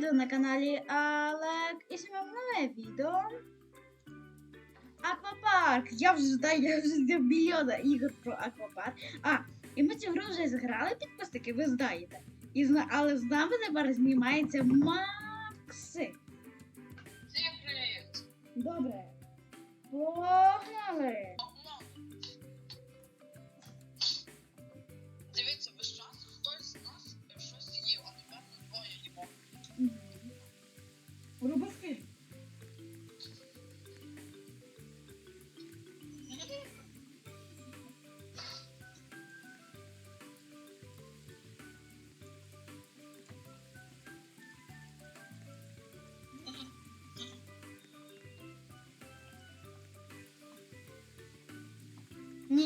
ви на каналі Алек і сьогодні нове відео. Аквапарк. Я вже знаю, я вже знаю мільйона ігор про аквапарк. А, і ми цю гру вже зіграли, підписники, ви знаєте. І, зна- але з нами тепер знімається Макси. Всім привіт! Добре. Погнали!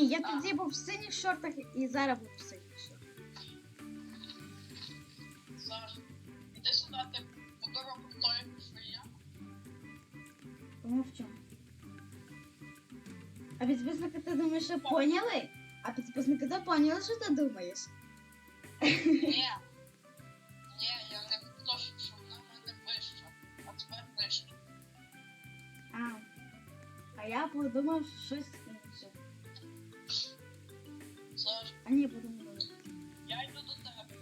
Ні, я тоді був в синіх шортах і зараз був в синіх шортах. Саш, іди сюди, ти подарунок той, що я. Помовчу. А підписники ти думаєш, що поняли? А підписники то поняли, що ти думаєш? Ні. Ні, я не то, що вона в мене вища, а тепер вища. А, а я подумав щось А ні, подумав. я йду до тебе.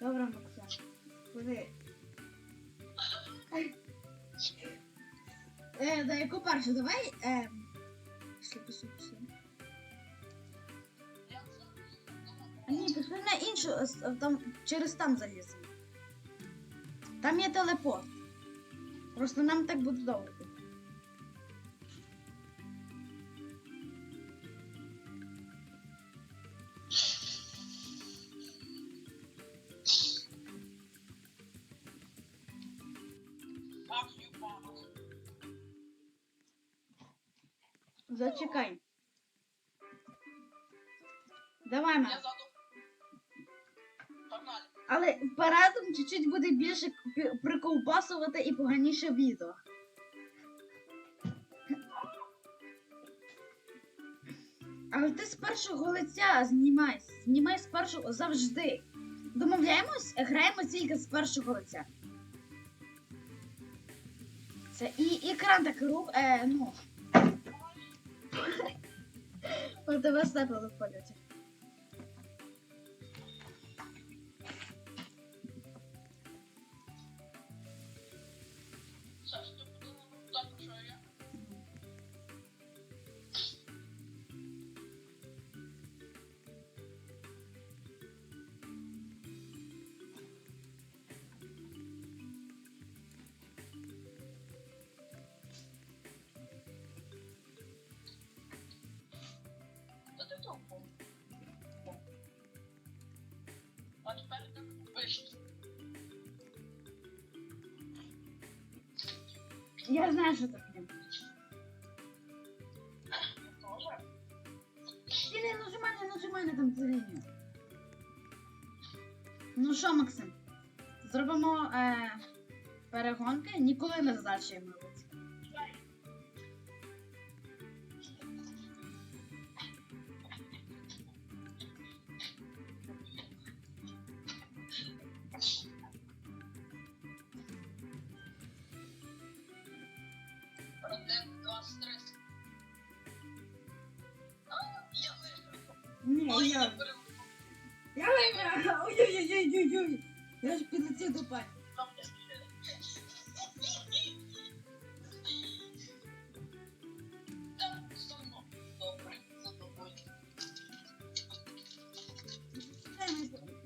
Добре, Максим. Куди? Е, на яку першу? Давай. Е, пішли, пішли, пішли. А ні, пішли на іншу, е, там, через там заліземо. Там є телепорт. Просто нам так буде довго. Зачекай. Давай, Я Макс. Погнали. Але вперед чуть-чуть буде більше пі- приковбасувати і поганіше відео. Але ти з першого лиця знімай. Знімай з першого завжди. Домовляємось, граємо тільки з першого лиця. Це і екран так рух. Е, ну. У вас степили в польоті. Саш, ти Та ти то. А тепер так вище. Я знаю, що таке. Тоже? Ти не нажимай, не нажимай на там лінію. Ну що, Максим? Зробимо е, перегонки, ніколи не здачі, мабуть. Я. Ой-ой-ой-ой-ой! Я ж підлетів до пані. Там.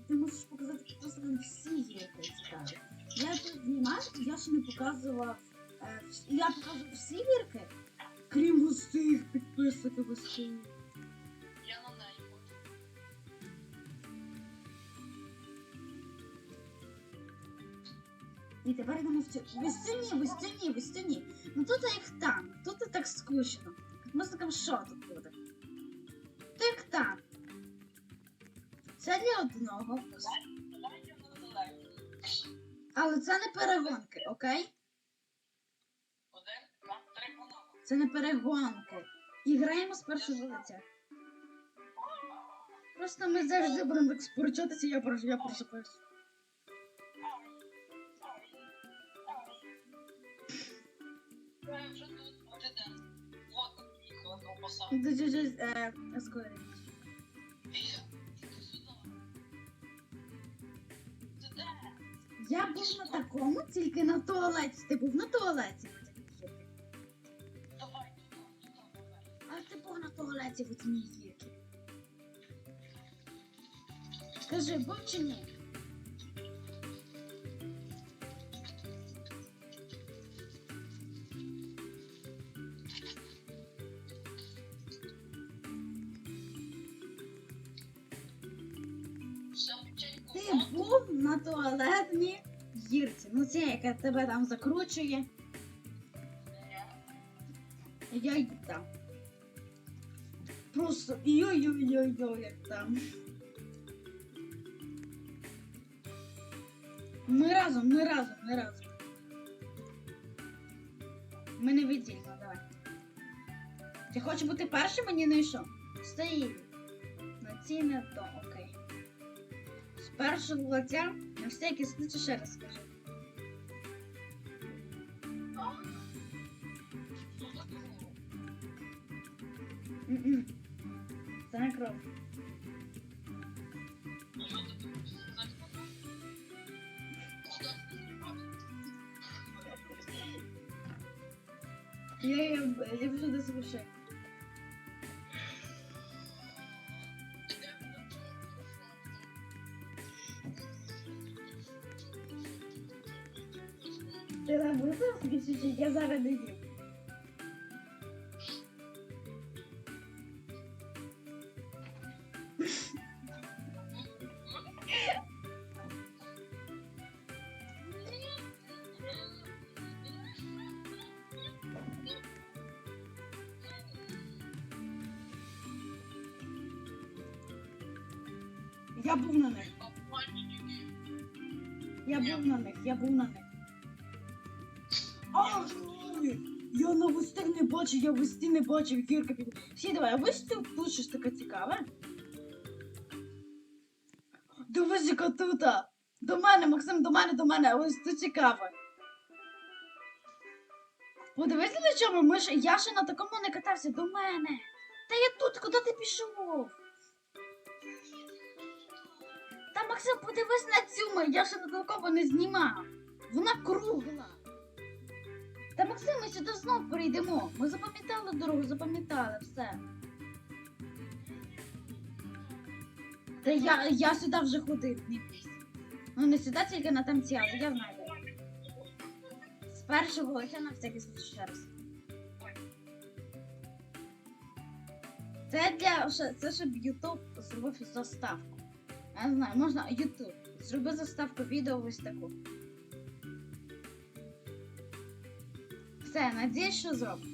Ти можеш показати просто нам всі цікаві. Я тут знімаю, я ще не показувала. Я покажу всі гірки, крім густих підписок густих. Я на неї І тепер йдемо в цю. В стіні, в стіні, в стіні. Ну тут як там, тут так скучно. Музикам що тут буде? То там. Це для одного, але це не перегонки, окей? Це не перегонки. І граємо з першого лиця. Просто ми завжди будемо так сперечатися, я прошу, я просипаюсь. Я вже тут, скоро. Я був на такому, тільки на туалеті. Ти був на туалеті. Давай. А ти був на туалеті в одній гірки. Скажи, був чи ні? Ти був на туалетній гірці. Ну це яка тебе там закручує. Я й там. Просто йой-йой-йой-йой, як там. Ми разом, ми разом, ми разом. Ми не віддільно, давай. Ти хочеш бути першим, мені не йшов? Стої. На ці не то, окей. З на всякий случай ще раз. М-м. Це не кров. Я, я, я вже до завершення. Більше, я зараз не. Я був на них. Я був на них, я був на них. Бачив, я весті не бачив, гірка під. Всі, давай, а ви ж тут тут щось таке цікаве? Дивись, яка тута. До мене, Максим, до мене, до мене, ось тут цікаве. Подивися на чому, ми ж, я ще на такому не катався, до мене. Та я тут, куди ти пішов? Та Максим, подивись на цю я ще на такому не знімав. Вона кругла. Та Максим, ми сюди знов перейдемо. Ми запам'ятали дорогу, запам'ятали все. Та я, я сюди вже ходив, не. Ну не сюди, тільки на тамці, але я знаю. З першого лося на всякий случай ще раз. Це для це щоб Ютуб зробив заставку. Я не знаю, можна Ютуб. Зроби заставку відео ось таку. Все, надіюсь, що зроблю.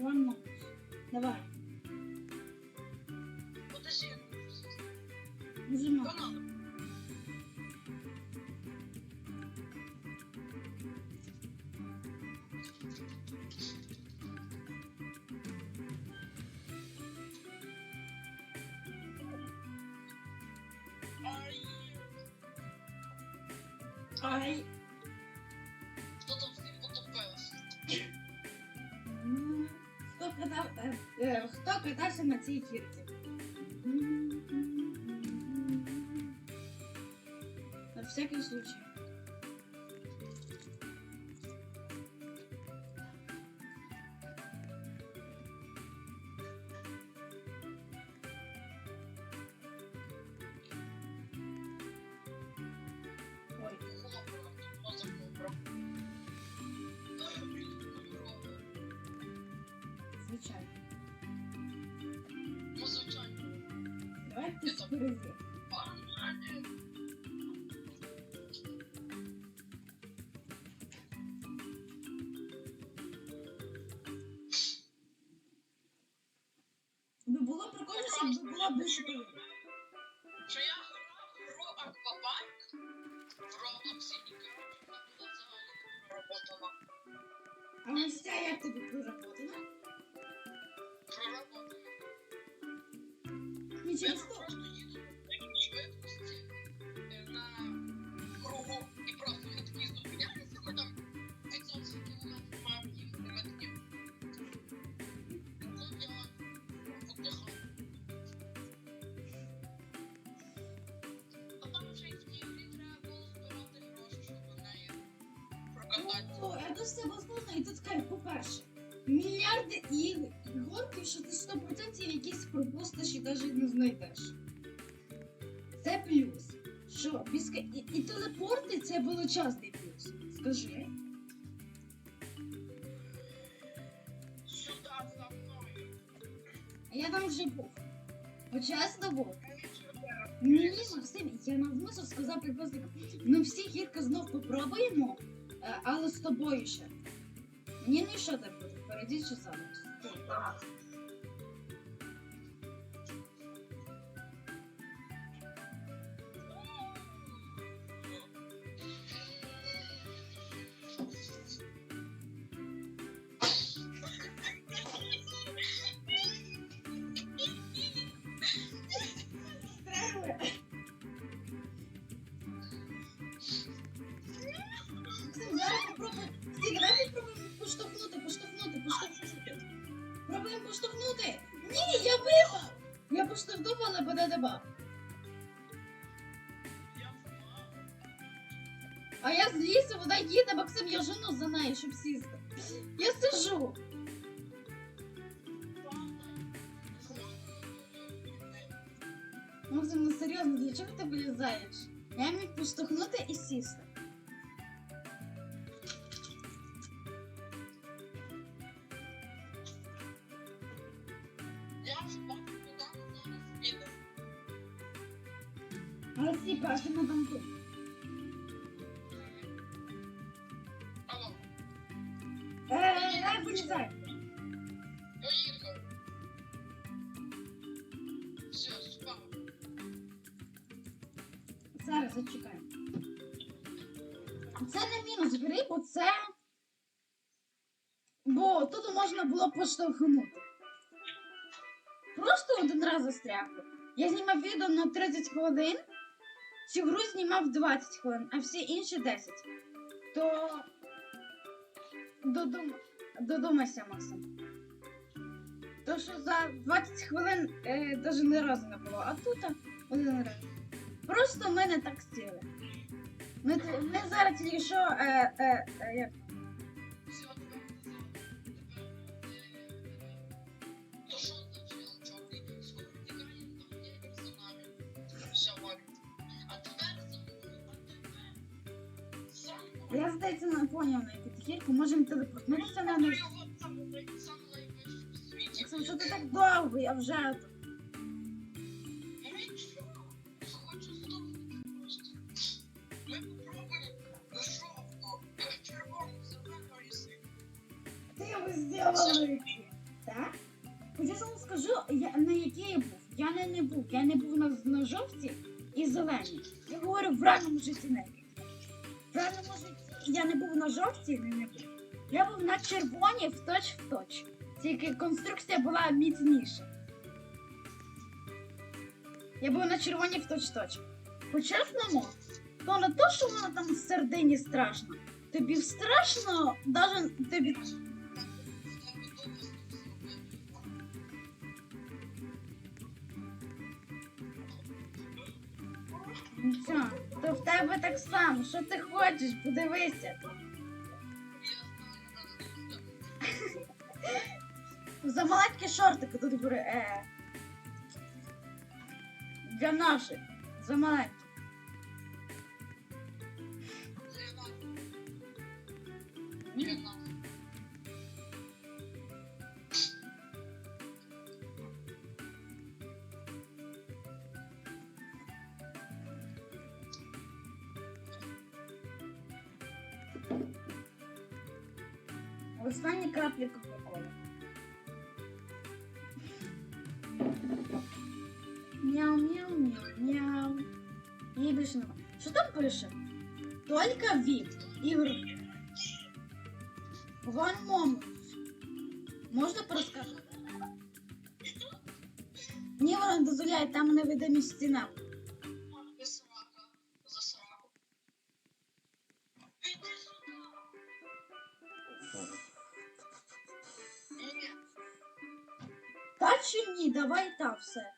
One more. Давай. Подожди, Нажимай. канал. Ай, Ай. хто там всіх потопився? М, Хто Катав, е, хто катався на цій гірці? На всякий случай. Роблоксі і коротше вона була взагалі проработана. Ось як тобі проработана? Проработана. Я просто їду на швидкості е, на кругу і просто такі зупиняємося, ми там 500 кілометрів прокатати. О, я дуже це возможно, і тут кажуть, по-перше, мільярди ігор, ігорки, що ти 100% якісь пропустиш і навіть не знайдеш. Це плюс. Що, біска... і, і телепорти це величезний плюс. Скажи. Сюди за мною. А я там вже був. От чесно був. Мені. Ні, Максим, я навмисно сказав підписникам, ми всі гірки знов попробуємо, але з тобою ще. Ні, ні, що так буде, впереді чи зараз. але буде деба. Я знаю. А я з лісу, вона їде, Максим, я жену за нею, щоб сісти. Я сижу. Максим, ну серйозно, для чого ти вилізаєш? Я міг поштовхнути і сісти. Було. Просто один раз застряг. Я знімав відео на 30 хвилин, цю гру знімав 20 хвилин, а всі інші 10. То. Додум... Додумайся, Максим. То, що за 20 хвилин е, навіть ні разу не було, а тут один раз. Просто ми не так сіли. Ми, ми зараз тільки що. Е, е, е, як? Максим, що ти так довго, я вже тут. Ну. Ти його зробили. Так? Хоча вам скажу, я, на якій я був. Я не, не був. Я не був на, на жовтій і зеленій. Я говорю в реальному житті не. В реальному житті я не був на жовтій, не, не був. Я був на червоній в точ в точ. Тільки конструкція була міцніша. Я був на червоній в точ точ. По-чесному, то не то, що воно там в середині страшно. Тобі страшно, навіть тобі Нічого, то в тебе так само. Що ти хочеш? Подивися. За маленькі шортики тут бери. Е. Для наших. За маленькі. Останні краплі Її більше немає. Що там пише? Тільки від. Ігор. One moment. Можна пересказати? Ні, вона не дозволяє, там невидимі стіна. Ти срака. За сраку. Іди сюди. Ні. Та чи ні? Давай та все.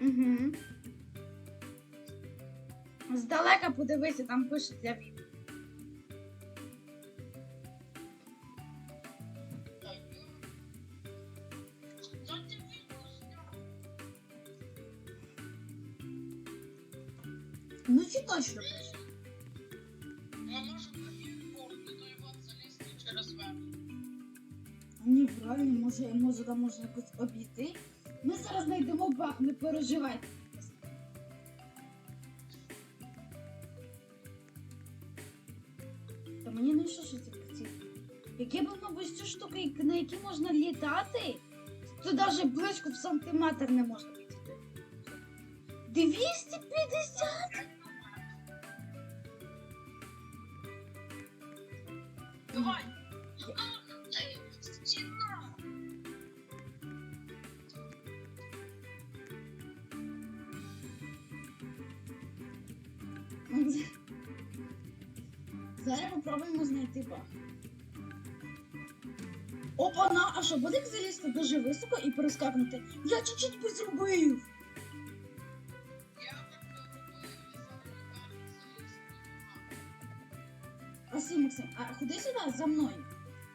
Мгм. Здалека подивися, там пише Та ж ці птиці? Які б мабуть ці штуки, на які можна літати, то навіть близько в сантиметр не можна підійти. 250? Давай! Зараз попробуємо знайти баг. Опана, а що буде залізти дуже високо і перескакнути? Я чуть-чуть би зробив. Асі, Максим, а ходи сюди за мною.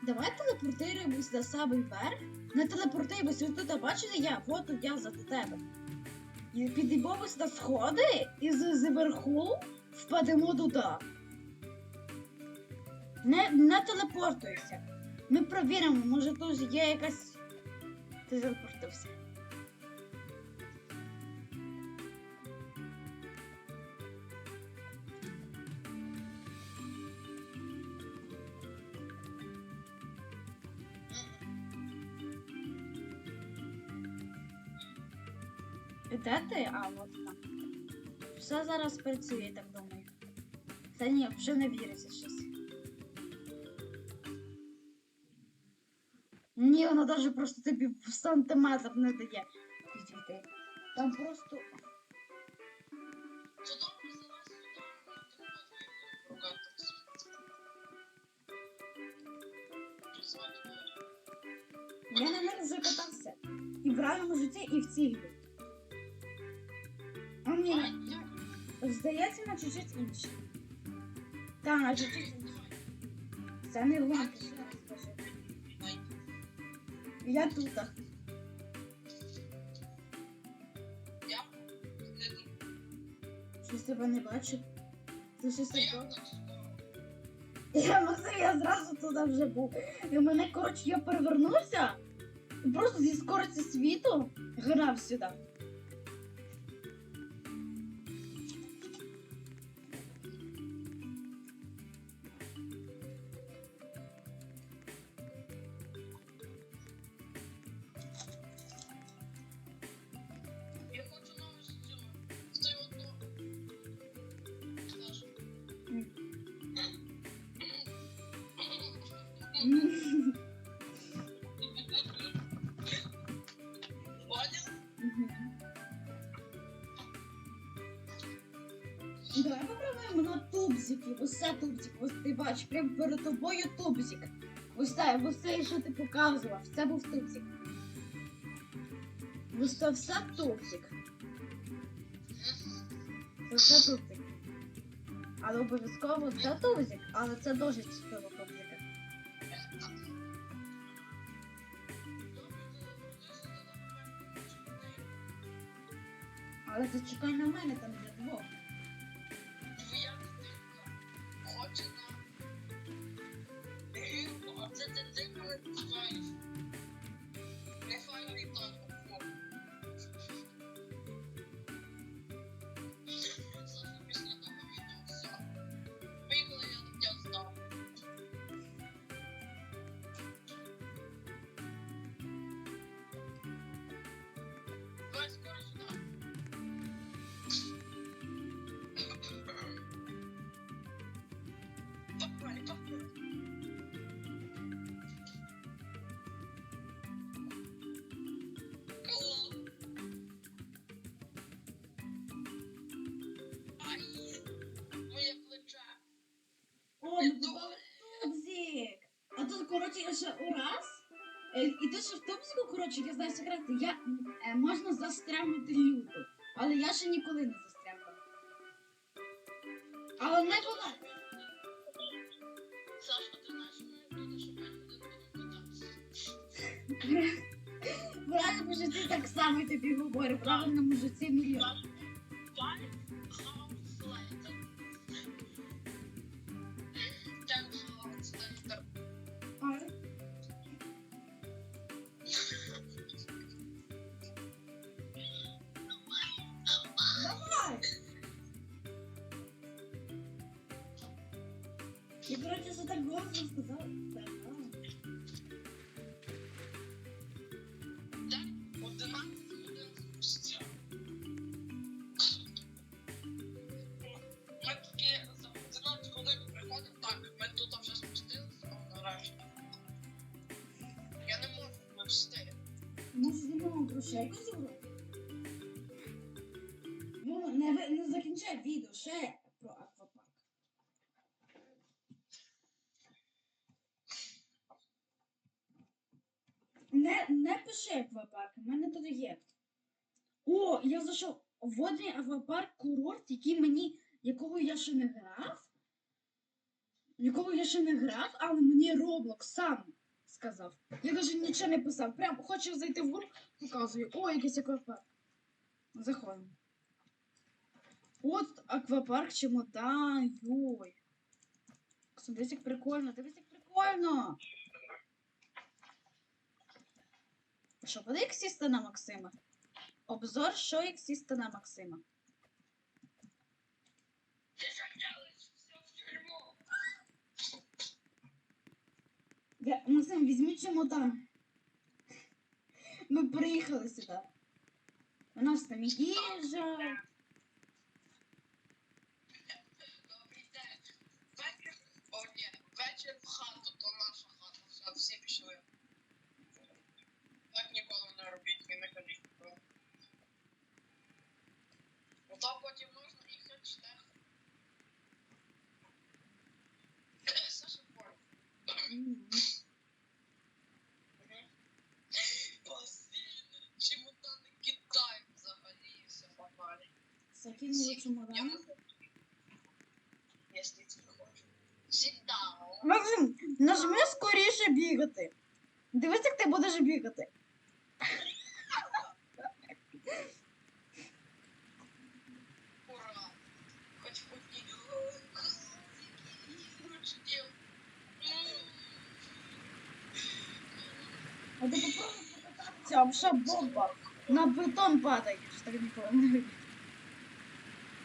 Давай телепортируємось до самий верх. Не телепортуємось, ось тут бачите я, от тут я за тебе. І підіймемось на сходи і зверху впадемо туди. Не, не телепортуйся. Ми провіримо, може тут є якась. Ти телепортувався. Де ти? А, от там. Все зараз працює, так думаю. Та ні, вже не віриться щось. Вона навіть просто тобі в сантиметр не дає підійти. Там просто. Я на них закатався. І в реальному житті, і в цій грі. А мені здається на чуть-чуть інше. Та, на чуть-чуть інше. Це не гонки. Я тут. Я. Щось тебе не бачу. Ти щось таке? Я Максим, я зразу туди вже був. І мене, коротше, я перевернувся. І просто зі скорості світу грав сюди. Прямо перед тобою тубзик. Ось це, ось що ти показував. Це був тубзик. Це все тубзик. Це все тубзик. Але обов'язково це тубзик, але це дуже цікаво тубзика. Але зачекай на мене, там гірку, а це ти ще раз. Е, І ти ще в Томську, коротше, я знаю секрети, я, е, можна застрягнути люту. Але я ще ніколи не застрягла. Але не була. Сашка, ти знаєш, не буде, що кататися. В реальному житті так само тобі говорю, в правильному Я, короче, что так голосно сказал. Пиши аквапарк, у мене тут є. О, я зайшов водний аквапарк курорт, який мені, якого я ще не грав. Якого я ще не грав, але мені Roblox сам сказав. Я навіть нічого не писав. Прям хочу зайти в гру, показую. О, якийсь аквапарк. Заходимо. От аквапарк чемодан, йой. Дивись, як прикольно, дивись, як прикольно. Що, буде як сісти на Максима? Обзор, що як сісти на Максима. Ти. Я, Максим, візьми чемодан. Ми приїхали сюди. У нас там їжа. Добрий день. Вечір. О, ні, вечір в хату, то наша хата. Все, всі пішли. Так ніколи не робіть, і не ходіть. Ото потім можна і хештег. Саша Форд. М. Посильно. Чемодани Китай взагалі все попали. Хочеш. Максим, нажми скоріше бігати. Дивись, як ти будеш бігати. А ти попробуй покататися, обша бомба. На бетон падаєш. Так ніколи не робіть.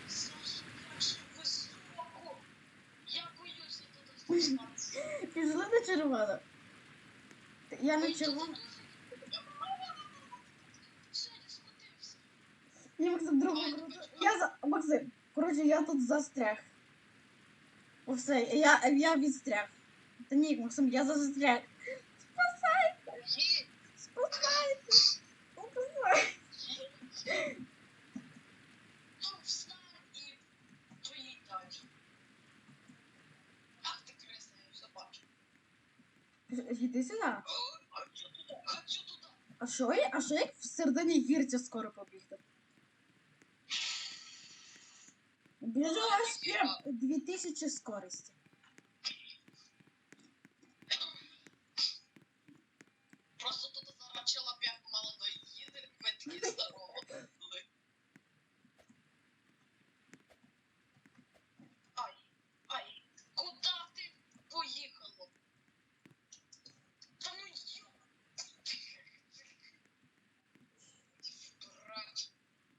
Саша, як же високо. Я боюся туди спускатися. Пішли на. Я на червоно. Ні, Максим, другу круто. Я за. Максим, коротше, я тут застряг. Все, я, я відстряг. Та ні, Максим, я застряг. Спасайте! Спасайте! Спасайте! є. Ну, встань і поїдь далі. Ах ти криса, я все бачу. Йди сюди. Хочу туди, хочу туди. А що я? А що як в середині гірця скоро побігти? Біжу аж прям 2000 скорості. Просто тут зараз чоловік молодой їде, ми такі здорово були. Ай, ай, куди ти поїхала? Та ну йо! Дурак.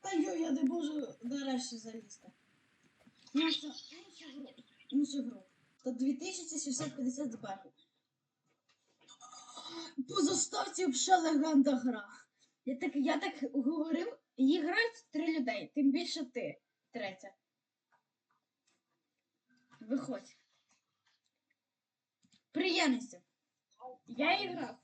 Та йо, я не можу нарешті залізти. Іншу, іншу гру. То 2750 зберегу. По заставці взагалі легенда гра. Я так, я так говорив, її грають три людей, тим більше ти, третя. Виходь. Приємніся. Я і грав.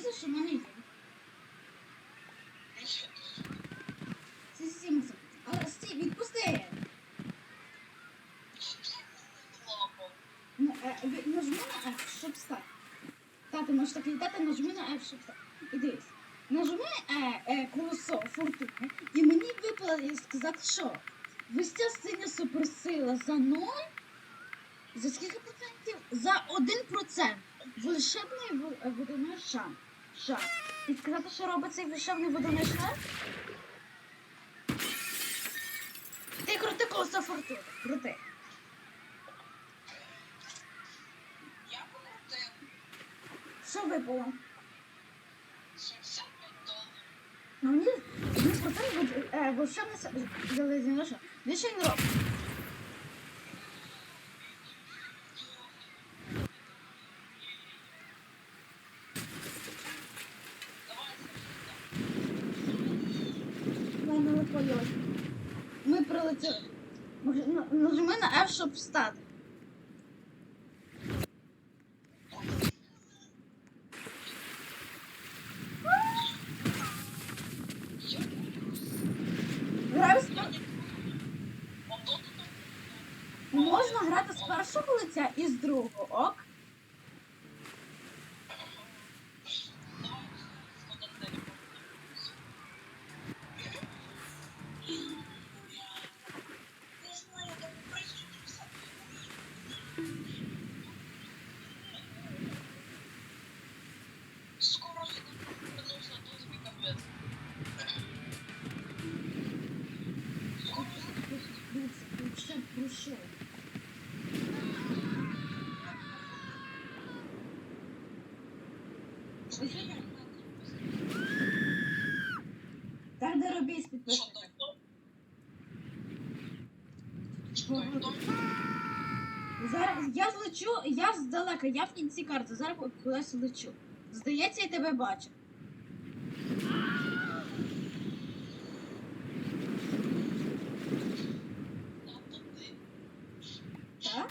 Візу, що мене Але стій, відпусти! Ну, е, нажми на F, щоб стати. Тато, можеш так літати, нажми на F, щоб стати. І дивись. Нажми е, е, колесо фортуни, і мені випало сказати, що вся синя суперсила за 0, За скільки процентів? За 1 процент. Волшебний е, водомер шанс шар. шар. І сказати, що робить цей волшебний водяний шар? Ти крути колесо фортуни, крути. Я покрутив Що випало? 75 доларів. Ну мені один процент буде е, волшебний с- залізний шар. Більше він робить. Давай Ми прилетіли. На- Нажми на F, щоб встати. Граю з пер- Можна грати з першого лиця і з другого, ок? Не знаю, там присутствие. Скоро сюда вернусь на тот свой капец. Скоро Дивіться, ще пройшов. Так де робіть Що підписати. той дом? Що той дом? Зараз я злечу, я здалека, я в кінці карти, зараз кудись лечу. Здається, я тебе бачу. Там туди. Так?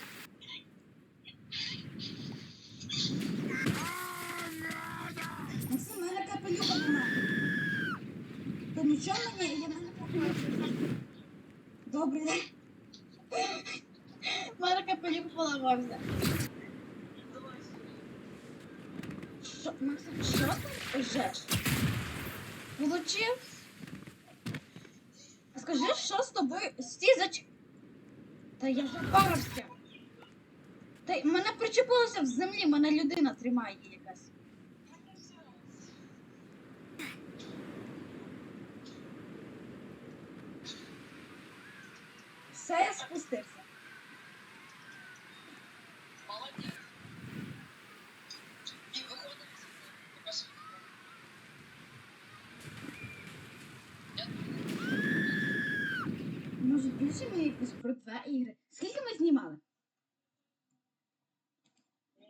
Максим, у мене капелюха нема. То нічого мені, я мене побачу. Добрий день. У мене капелюх поламався. Давай. Що, Максим, що ти жеш? Получив? А Скажи, що з тобою? Стій зач... Та я запарився. Та мене причепилося в землі, мене людина тримає якась. Все, я спустився. Молодець. І виходимо. Покажи. Я Може, більше ми якісь про два ігри. Скільки ми знімали? Не,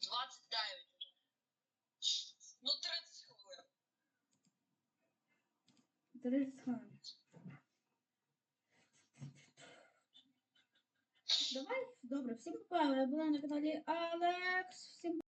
29 уже. Ну, 30 хвилин. 30 хвилин. Всім па, була на каналі Алекс. Всім